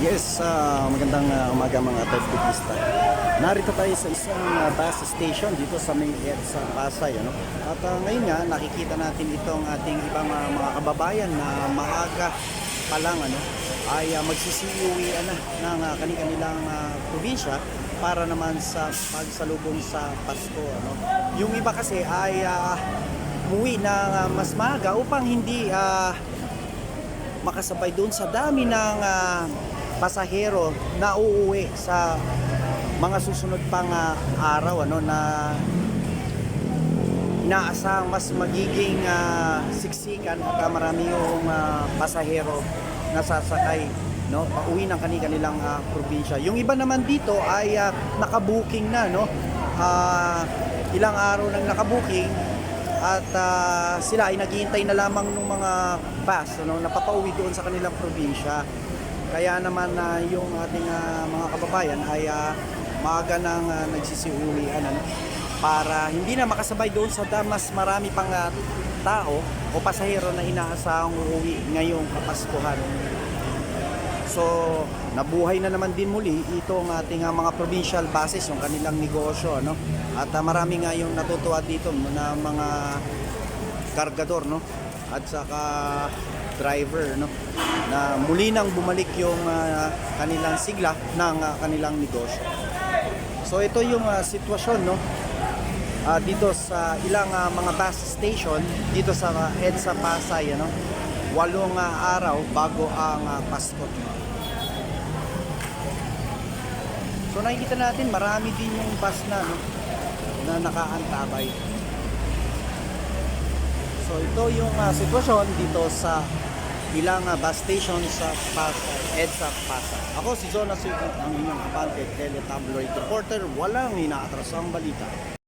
Yes, ah, magandang ah, umaga mga Teflipista. Narito tayo sa isang ah, bus station dito sa may sa Pasay. Ano? At ah, ngayon nga, nakikita natin itong ating ibang ah, mga kababayan na maaga pa lang ano, ay uh, magsisiuwian na ng uh, kanilang uh, probinsya para naman sa pagsalubong sa Pasko. Ano? Yung iba kasi ay uh, umuwi na ah, mas maaga upang hindi ah, makasabay doon sa dami ng ah, pasahero na uuwi sa mga susunod pang ah, araw ano na inaasang mas magiging ah, siksikan at ah, marami yung ah, pasahero na sasakay no pauwi ng kanilang uh, probinsya. Yung iba naman dito ay ah, nakabuking na no. Ah, ilang araw nang nakabuking at ah, sila ay naghihintay na lamang ng mga bus ano, na papauwi doon sa kanilang probinsya. Kaya naman na yung ating ah, mga kababayan ay ah, maaga nang uh, nagsisiuwian ano, para hindi na makasabay doon sa mas marami pang ah, tao o pasahero na inaasahang uuwi ngayong Kapaskuhan. So, nabuhay na naman din muli itong ating ah, mga provincial buses, yung kanilang negosyo, ano? At ah, marami nga yung natutuwa dito na mga kargador, no? At saka driver, no? Na muli nang bumalik yung ah, kanilang sigla ng ah, kanilang negosyo. So, ito yung ah, sitwasyon, no? Ah, dito sa ilang ah, mga bus station dito sa ah, EDSA Pasay, ano? Walong ah, araw bago ang ah, Pasko. So nakikita natin marami din yung bus na no, na nakaantabay. So ito yung ah, sitwasyon dito sa ilang ah, bus station sa Pasay, EDSA Pasay. Ako si Jonas Sigmund, ang inyong abante teletabloid reporter, walang inaatrasang balita.